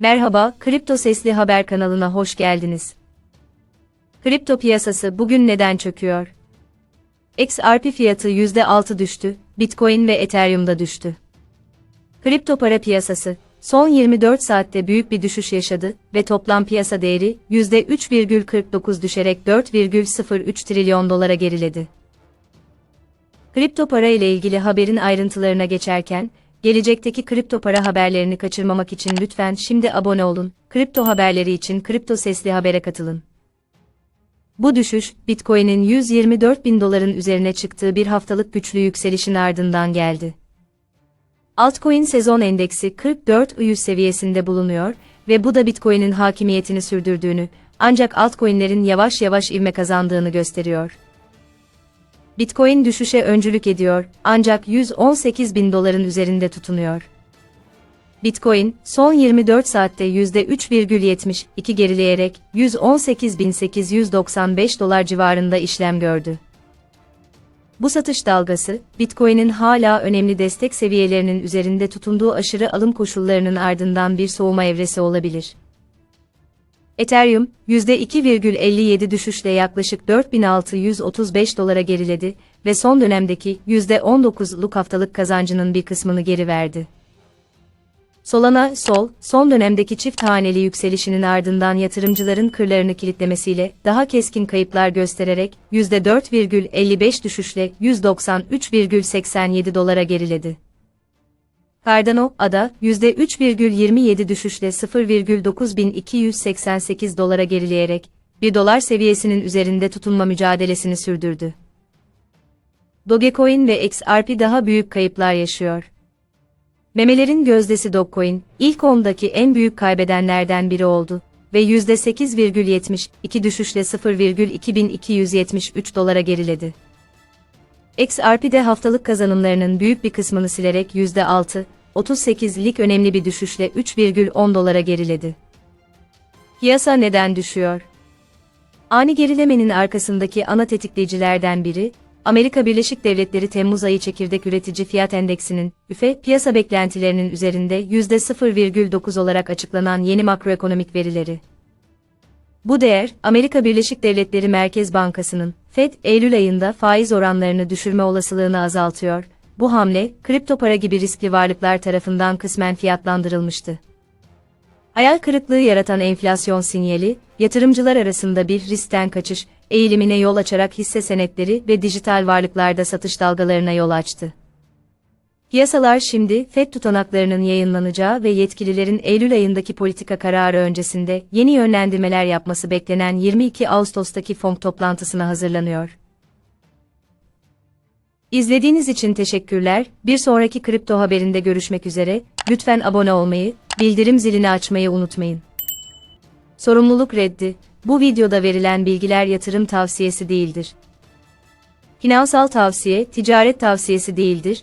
Merhaba, Kripto Sesli Haber kanalına hoş geldiniz. Kripto piyasası bugün neden çöküyor? XRP fiyatı %6 düştü, Bitcoin ve Ethereum'da düştü. Kripto para piyasası, son 24 saatte büyük bir düşüş yaşadı ve toplam piyasa değeri %3,49 düşerek 4,03 trilyon dolara geriledi. Kripto para ile ilgili haberin ayrıntılarına geçerken, gelecekteki kripto para haberlerini kaçırmamak için lütfen şimdi abone olun. Kripto haberleri için Kripto Sesli Haber'e katılın. Bu düşüş, Bitcoin'in 124 bin doların üzerine çıktığı bir haftalık güçlü yükselişin ardından geldi. Altcoin sezon endeksi 44 100 seviyesinde bulunuyor ve bu da Bitcoin'in hakimiyetini sürdürdüğünü, ancak altcoin'lerin yavaş yavaş ivme kazandığını gösteriyor. Bitcoin düşüşe öncülük ediyor, ancak 118 bin doların üzerinde tutunuyor. Bitcoin, son 24 saatte %3,72 gerileyerek 118.895 dolar civarında işlem gördü. Bu satış dalgası, Bitcoin'in hala önemli destek seviyelerinin üzerinde tutunduğu aşırı alım koşullarının ardından bir soğuma evresi olabilir. Ethereum, %2,57 düşüşle yaklaşık 4635 dolara geriledi ve son dönemdeki %19'luk haftalık kazancının bir kısmını geri verdi. Solana, Sol, son dönemdeki çift haneli yükselişinin ardından yatırımcıların kırlarını kilitlemesiyle daha keskin kayıplar göstererek %4,55 düşüşle 193,87 dolara geriledi. Cardano, ADA, %3,27 düşüşle 0,9288 dolara gerileyerek, 1 dolar seviyesinin üzerinde tutunma mücadelesini sürdürdü. Dogecoin ve XRP daha büyük kayıplar yaşıyor. Memelerin gözdesi Dogecoin, ilk 10'daki en büyük kaybedenlerden biri oldu ve %8,72 düşüşle 0,2273 dolara geriledi. XRP'de haftalık kazanımlarının büyük bir kısmını silerek %6, 38'lik önemli bir düşüşle 3,10 dolara geriledi. Piyasa neden düşüyor? Ani gerilemenin arkasındaki ana tetikleyicilerden biri, Amerika Birleşik Devletleri Temmuz ayı çekirdek üretici fiyat endeksinin, üfe, piyasa beklentilerinin üzerinde %0,9 olarak açıklanan yeni makroekonomik verileri. Bu değer, Amerika Birleşik Devletleri Merkez Bankası'nın, Fed, Eylül ayında faiz oranlarını düşürme olasılığını azaltıyor. Bu hamle, kripto para gibi riskli varlıklar tarafından kısmen fiyatlandırılmıştı. Hayal kırıklığı yaratan enflasyon sinyali, yatırımcılar arasında bir riskten kaçış, eğilimine yol açarak hisse senetleri ve dijital varlıklarda satış dalgalarına yol açtı. Piyasalar şimdi FED tutanaklarının yayınlanacağı ve yetkililerin Eylül ayındaki politika kararı öncesinde yeni yönlendirmeler yapması beklenen 22 Ağustos'taki FOMC toplantısına hazırlanıyor. İzlediğiniz için teşekkürler. Bir sonraki kripto haberinde görüşmek üzere. Lütfen abone olmayı, bildirim zilini açmayı unutmayın. Sorumluluk reddi. Bu videoda verilen bilgiler yatırım tavsiyesi değildir. Finansal tavsiye, ticaret tavsiyesi değildir,